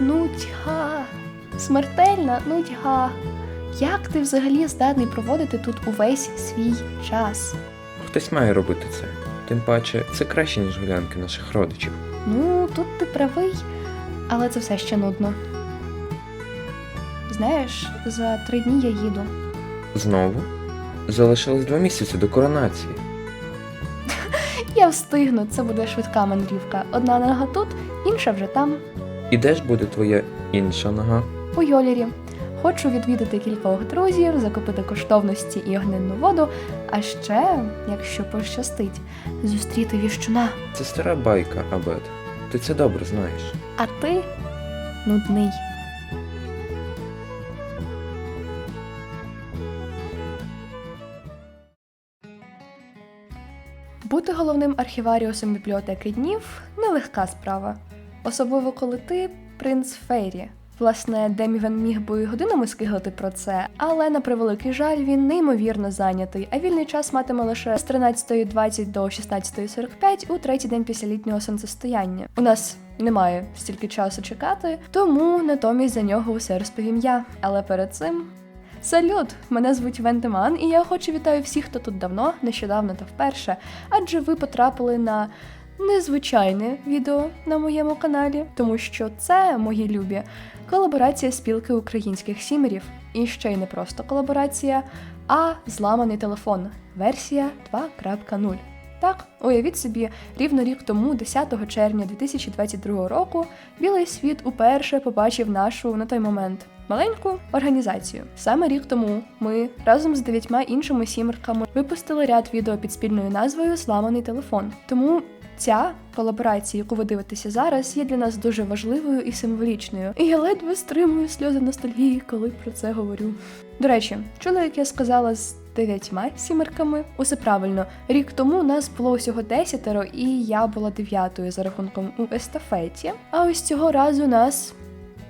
Нудьга. Смертельна нудьга. Як ти взагалі здатний проводити тут увесь свій час? Хтось має робити це. Тим паче, це краще, ніж гулянки наших родичів. Ну, тут ти правий, але це все ще нудно. Знаєш, за три дні я їду. Знову? Залишилось два місяці до коронації. Я встигну, це буде швидка мандрівка. Одна нога тут, інша вже там, І де ж буде твоя інша нога? у Йолірі. Хочу відвідати кількох друзів, закупити коштовності і огненну воду, а ще, якщо пощастить, зустріти віщуна. Це стара байка, Абет. Ти це добре знаєш. А ти нудний. Бути головним архіваріусом бібліотеки днів нелегка справа. Особливо коли ти принц Фейрі. Власне, Демівен міг би годинами скиглити про це, але на превеликий жаль він неймовірно зайнятий, а вільний час матиме лише з 13.20 до 16.45 у третій день після літнього сонцестояння. У нас немає стільки часу чекати, тому натомість за нього усе розповім я. Але перед цим. Салют! Мене звуть Вентеман, і я охоче вітаю всіх, хто тут давно, нещодавно та вперше, адже ви потрапили на незвичайне відео на моєму каналі, тому що це, мої любі, колаборація спілки українських сімерів. І ще й не просто колаборація, а зламаний телефон. Версія 2.0. Так, уявіть собі, рівно рік тому, 10 червня 2022 року, білий світ уперше побачив нашу на той момент маленьку організацію. Саме рік тому ми разом з дев'ятьма іншими сімерками випустили ряд відео під спільною назвою Зламаний телефон. Тому ця колаборація, яку ви дивитеся зараз, є для нас дуже важливою і символічною. І я ледве стримую сльози ностальгії, коли про це говорю. До речі, чули, як я сказала з дев'ятьма сімерками? Усе правильно. Рік тому нас було усього десятеро, і я була дев'ятою за рахунком у естафеті. А ось цього разу нас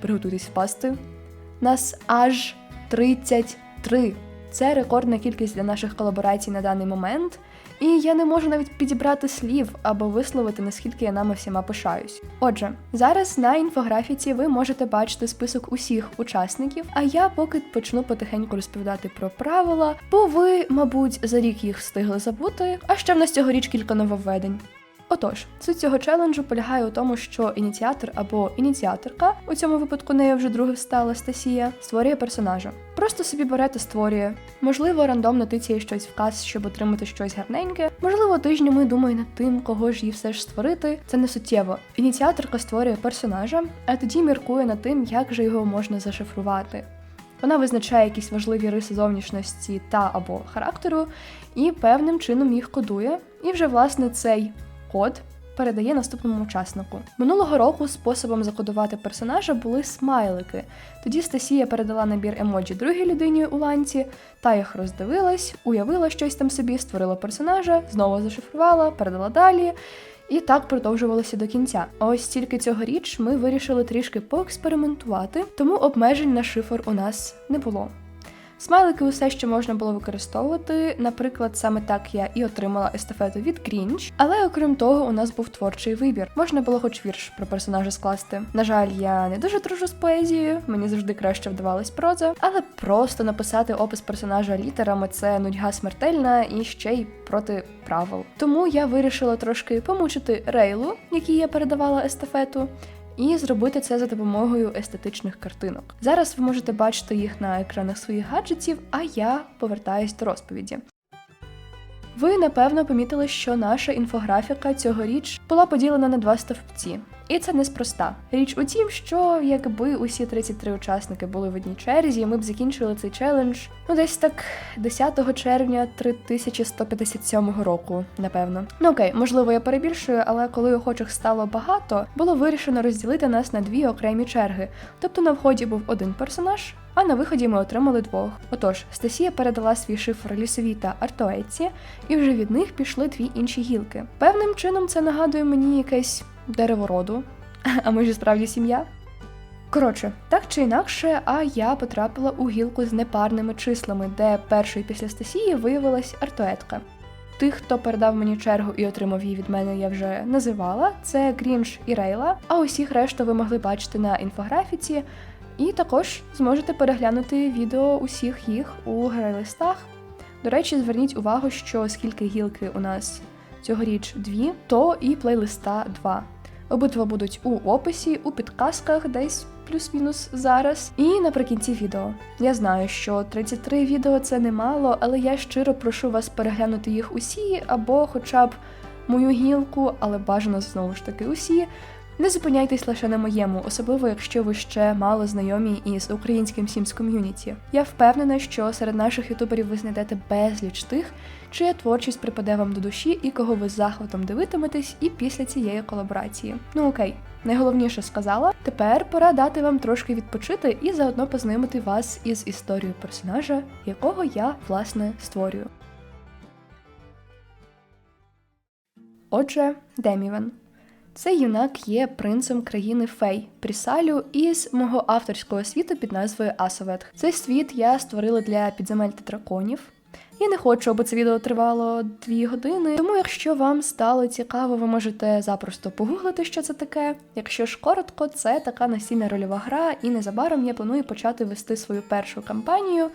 приготуйтесь впасти. Нас аж 33. Це рекордна кількість для наших колаборацій на даний момент. І я не можу навіть підібрати слів або висловити, наскільки я нами всіма пишаюсь. Отже, зараз на інфографіці ви можете бачити список усіх учасників, а я поки почну потихеньку розповідати про правила, бо ви, мабуть, за рік їх встигли забути, а ще в нас цьогоріч кілька нововведень. Отож, суть цього челенджу полягає у тому, що ініціатор або ініціаторка, у цьому випадку нею вже друге стала Стасія, створює персонажа. Просто собі бере та створює. Можливо, рандомно тицяє щось в каз, щоб отримати щось гарненьке. Можливо, тижнями думає над тим, кого ж їй все ж створити. Це не суттєво. Ініціаторка створює персонажа, а тоді міркує над тим, як же його можна зашифрувати. Вона визначає якісь важливі риси зовнішності та або характеру і певним чином їх кодує. І вже власне цей код передає наступному учаснику. Минулого року способом закодувати персонажа були смайлики. Тоді Стасія передала набір емоджі другій людині у ланці, та їх роздивилась, уявила щось там собі, створила персонажа, знову зашифрувала, передала далі. І так продовжувалося до кінця. Ось тільки цьогоріч ми вирішили трішки поекспериментувати, тому обмежень на шифр у нас не було. Смайлики усе ще можна було використовувати. Наприклад, саме так я і отримала естафету від Грінч. Але окрім того, у нас був творчий вибір. Можна було хоч вірш про персонажа скласти. На жаль, я не дуже дружу з поезією, мені завжди краще вдавалась проза, але просто написати опис персонажа літерами це нудьга смертельна і ще й проти правил. Тому я вирішила трошки помучити рейлу, якій я передавала естафету і зробити це за допомогою естетичних картинок. Зараз ви можете бачити їх на екранах своїх гаджетів, а я повертаюсь до розповіді. Ви напевно помітили, що наша інфографіка цьогоріч була поділена на два стовпці. І це неспроста. Річ у тім, що якби усі 33 учасники були в одній черзі, ми б закінчили цей челендж ну десь так 10 червня 3157 року, напевно. Ну окей, можливо, я перебільшую, але коли охочих стало багато, було вирішено розділити нас на дві окремі черги. Тобто на вході був один персонаж. А на виході ми отримали двох. Отож, Стасія передала свій шифр лісовій та Артоеці, і вже від них пішли дві інші гілки. Певним чином це нагадує мені якесь дерево роду, а ми ж і справді сім'я. Коротше, так чи інакше, а я потрапила у гілку з непарними числами, де першою після Стасії виявилась Артоетка. Тих, хто передав мені чергу і отримав її від мене, я вже називала. Це Грінж і Рейла. А усіх решту ви могли бачити на інфографіці. І також зможете переглянути відео усіх їх у грайлистах. До речі, зверніть увагу, що оскільки гілки у нас цьогоріч дві, то і плейлиста два. Обидва будуть у описі, у підказках, десь плюс-мінус зараз. І наприкінці відео. Я знаю, що 33 відео це немало, але я щиро прошу вас переглянути їх усі, або хоча б мою гілку, але бажано знову ж таки усі. Не зупиняйтесь лише на моєму, особливо якщо ви ще мало знайомі із українським Sims ком'юніті. Я впевнена, що серед наших ютуберів ви знайдете безліч тих, чия творчість припаде вам до душі і кого ви з захватом дивитиметесь і після цієї колаборації. Ну окей, найголовніше сказала. Тепер пора дати вам трошки відпочити і заодно познайомити вас із історією персонажа, якого я власне створюю. Отже, Демівен. Цей юнак є принцем країни Фей, Прісалю із мого авторського світу під назвою Асовет. Цей світ я створила для підземель та драконів. Я не хочу, аби це відео тривало дві години. Тому, якщо вам стало цікаво, ви можете запросто погуглити, що це таке. Якщо ж коротко, це така настільна рольова гра, і незабаром я планую почати вести свою першу кампанію.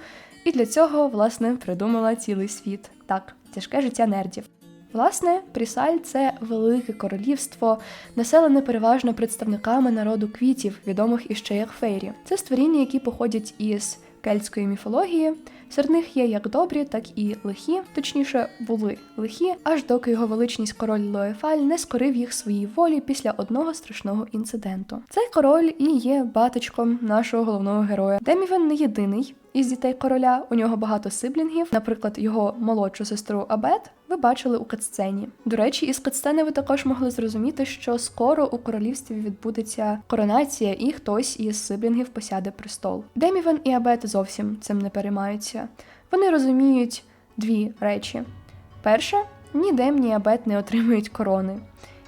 І для цього, власне, придумала цілий світ. Так, тяжке життя нердів. Власне, Прісаль це велике королівство, населене переважно представниками народу квітів, відомих іще як фейрі. Це створіння, які походять із кельтської міфології. Серед них є як добрі, так і лихі, точніше, були лихі, аж доки його величність король Лоефаль не скорив їх своїй волі після одного страшного інциденту. Цей король і є батечком нашого головного героя. Демівен не єдиний із дітей короля. У нього багато сиблінгів, наприклад, його молодшу сестру Абет. Ви бачили у катсцені. До речі, із катсцени ви також могли зрозуміти, що скоро у королівстві відбудеться коронація, і хтось із сиблінгів посяде престол. Демівен і Абет зовсім цим не переймаються. Вони розуміють дві речі: перше, ні Дем, ні Абет не отримують корони.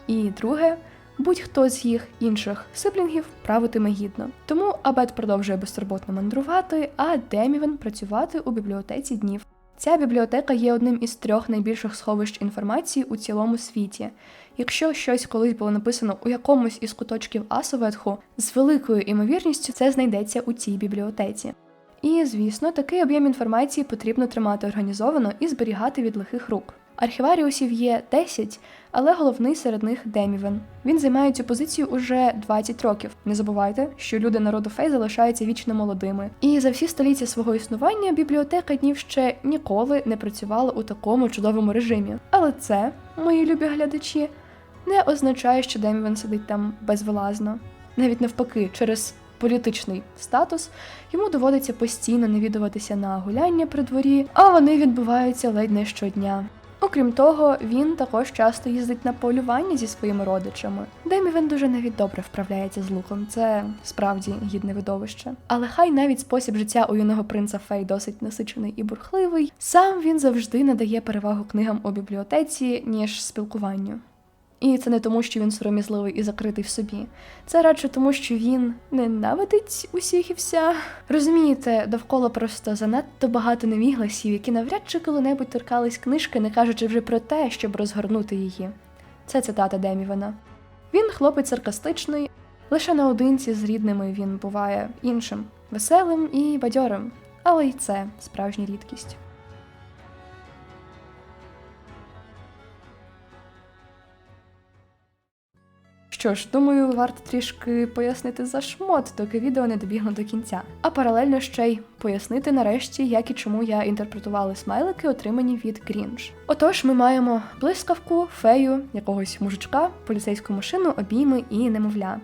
І друге, будь-хто з їх інших сиблінгів правитиме гідно. Тому Абет продовжує безтурботно мандрувати, а Демівен працювати у бібліотеці днів. Ця бібліотека є одним із трьох найбільших сховищ інформації у цілому світі. Якщо щось колись було написано у якомусь із куточків Асоветху, з великою імовірністю це знайдеться у цій бібліотеці. І, звісно, такий об'єм інформації потрібно тримати організовано і зберігати від лихих рук. Архіваріусів є 10, але головний серед них Демівен. Він займає цю позицію уже 20 років. Не забувайте, що люди народу Фей залишаються вічно молодими. І за всі століття свого існування бібліотека днів ще ніколи не працювала у такому чудовому режимі. Але це, мої любі глядачі, не означає, що Демівен сидить там безвилазно. Навіть навпаки, через політичний статус йому доводиться постійно навідуватися на гуляння при дворі, а вони відбуваються ледь не щодня. Окрім того, він також часто їздить на полювання зі своїми родичами. Демівен дуже навіть добре вправляється з луком. Це справді гідне видовище. Але хай навіть спосіб життя у юного принца Фей досить насичений і бурхливий. Сам він завжди надає перевагу книгам у бібліотеці, ніж спілкуванню. І це не тому, що він сором'язливий і закритий в собі. Це радше тому, що він ненавидить усіх і вся. Розумієте, довкола просто занадто багато невігласів, які навряд чи коли-небудь торкались книжки, не кажучи вже про те, щоб розгорнути її. Це цитата Демівена. Він хлопець саркастичний, лише наодинці з рідними він буває іншим, веселим і бадьорим, але й це справжня рідкість. Що ж, думаю, варто трішки пояснити за шмот, доки відео не добігло до кінця. А паралельно ще й пояснити нарешті, як і чому я інтерпретувала смайлики, отримані від Грінж. Отож, ми маємо блискавку, фею, якогось мужичка, поліцейську машину, обійми і немовля.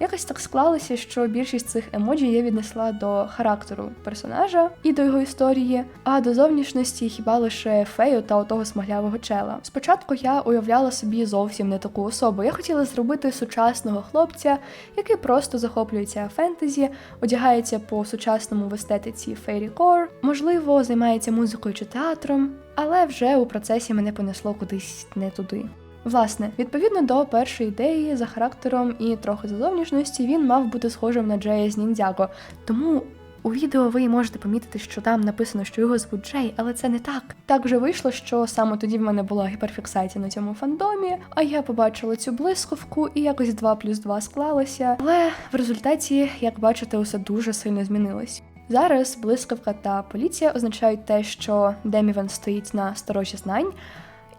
Якось так склалося, що більшість цих емоджі я віднесла до характеру персонажа і до його історії, а до зовнішності хіба лише фею та отого смаглявого чела. Спочатку я уявляла собі зовсім не таку особу. Я хотіла зробити сучасного хлопця, який просто захоплюється фентезі, одягається по сучасному в естетиці фейрі-кор, можливо, займається музикою чи театром, але вже у процесі мене понесло кудись не туди. Власне, відповідно до першої ідеї, за характером і трохи за зовнішності, він мав бути схожим на Джея з Ніндзяго. Тому У відео ви можете помітити, що там написано, що його звуть Джей, але це не так. Так вже вийшло, що саме тоді в мене була гіперфіксація на цьому фандомі, а я побачила цю блискавку і якось 2 плюс 2 склалося. Але в результаті, як бачите, усе дуже сильно змінилось. Зараз блискавка та поліція означають те, що Демівен стоїть на сторожі знань,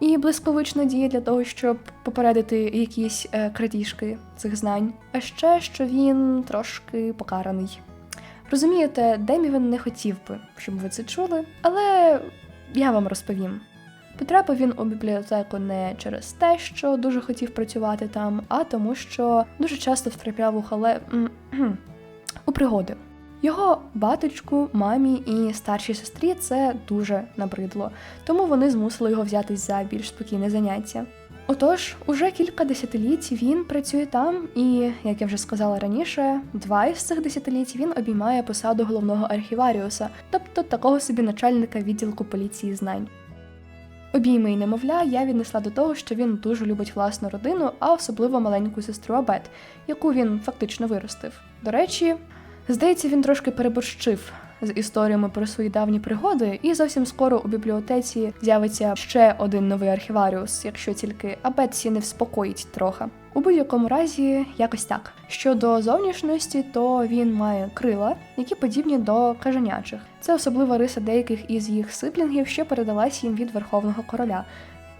і блискавично діє для того, щоб попередити якісь е, крадіжки цих знань. А ще що він трошки покараний. Розумієте, Демівен не хотів би, щоб ви це чули, але я вам розповім. Потрапив він у бібліотеку не через те, що дуже хотів працювати там, а тому, що дуже часто втрапляв у хале у пригоди. Його батечку, мамі і старшій сестрі це дуже набридло, тому вони змусили його взятись за більш спокійне заняття. Отож, уже кілька десятиліть він працює там, і, як я вже сказала раніше, два із цих десятиліть він обіймає посаду головного архіваріуса, тобто такого собі начальника відділку поліції знань. Обійми й немовля я віднесла до того, що він дуже любить власну родину, а особливо маленьку сестру Абет, яку він фактично виростив. До речі, здається, він трошки переборщив з історіями про свої давні пригоди, і зовсім скоро у бібліотеці з'явиться ще один новий архіваріус, якщо тільки Абетсі не вспокоїть трохи. У будь-якому разі, якось так. Щодо зовнішності, то він має крила, які подібні до кажанячих. Це особлива риса деяких із їх сиблінгів, що передалась їм від верховного короля.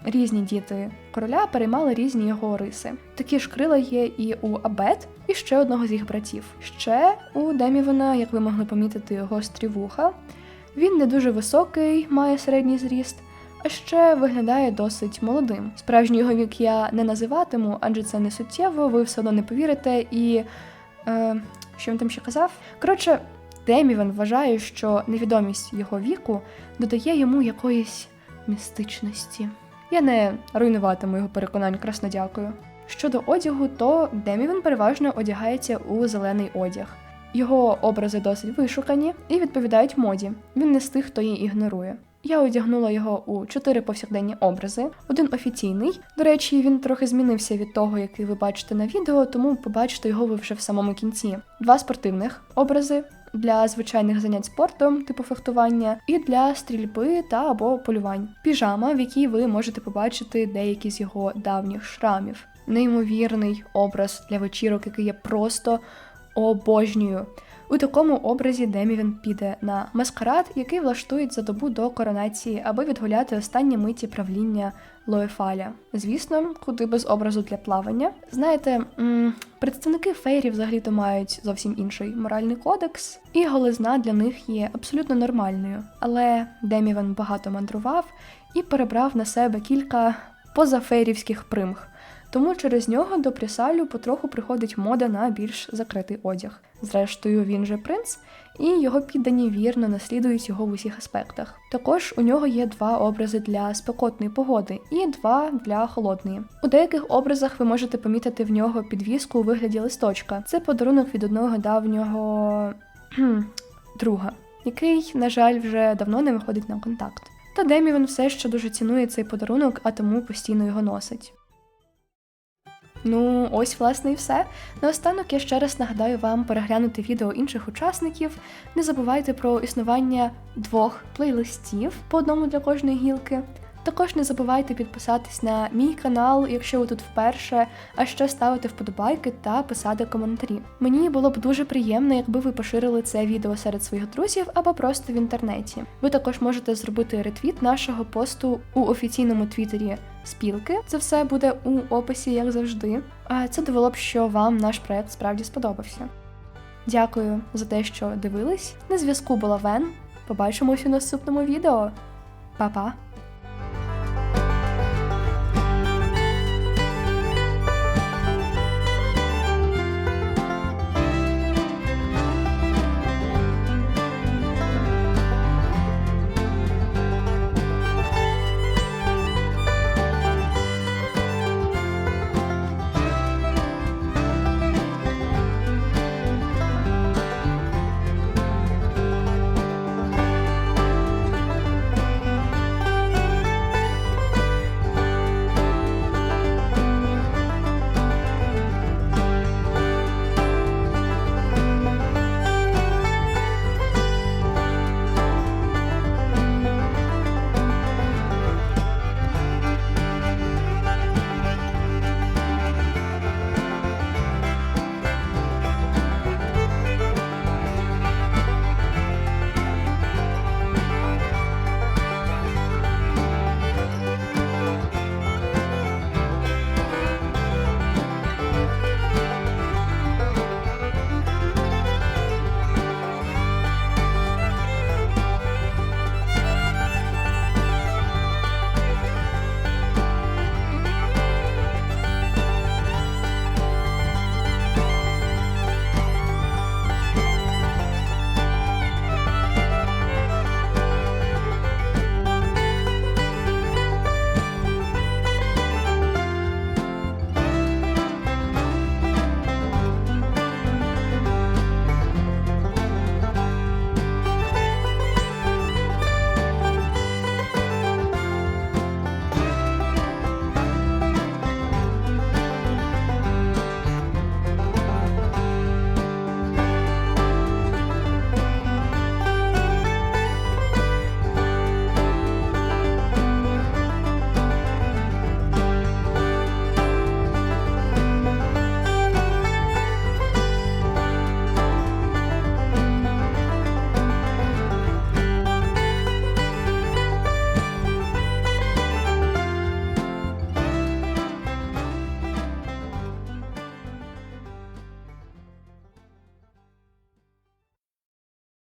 Різні діти короля переймали різні його риси. Такі ж крила є і у Абет, і ще одного з їх братів. Ще у Демівена, як ви могли помітити, гострі вуха. Він не дуже високий, має середній зріст, а ще виглядає досить молодим. Справжній його вік я не називатиму, адже це не суттєво, ви все одно не повірите. І е, що він там ще казав? Коротше, Демівен вважає, що невідомість його віку додає йому якоїсь містичності. Я не руйнуватиму його переконань, красно дякую. Щодо одягу, то Демівен переважно одягається у зелений одяг. Його образи досить вишукані і відповідають моді. Він не з тих, хто її ігнорує. Я одягнула його у чотири повсякденні образи. Один офіційний. До речі, він трохи змінився від того, який ви бачите на відео, тому побачите його ви вже в самому кінці. Два спортивних образи для звичайних занять спортом, типу фехтування, і для стрільби та або полювань. Піжама, в якій ви можете побачити деякі з його давніх шрамів. Неймовірний образ для вечірок, який я просто обожнюю. У такому образі Демівін піде на маскарад, який влаштують за добу до коронації, аби відгуляти останні миті правління Лоефаля. Звісно, куди без образу для плавання. Знаєте, м, представники фейрі взагалі-то мають зовсім інший моральний кодекс, і голизна для них є абсолютно нормальною. Але Демівен багато мандрував і перебрав на себе кілька позафейрівських примх. Тому через нього до Прісалю потроху приходить мода на більш закритий одяг. Зрештою, він же принц, і його піддані вірно наслідують його в усіх аспектах. Також у нього є два образи для спекотної погоди і два для холодної. У деяких образах ви можете помітити в нього підвіску у вигляді листочка. Це подарунок від одного давнього друга, який, на жаль, вже давно не виходить на контакт. Та Демівен все ще дуже цінує цей подарунок, а тому постійно його носить. Ну, ось, власне, і все. Наостанок я ще раз нагадаю вам переглянути відео інших учасників. Не забувайте про існування двох плейлистів по одному для кожної гілки. Також не забувайте підписатись на мій канал, якщо ви тут вперше, а ще ставити вподобайки та писати коментарі. Мені було б дуже приємно, якби ви поширили це відео серед своїх друзів або просто в інтернеті. Ви також можете зробити ретвіт нашого посту у офіційному твіттері спілки. Це все буде у описі, як завжди. А це довело б, що вам наш проект справді сподобався. Дякую за те, що дивились. На зв'язку була Вен. Побачимось у наступному відео. Па-па!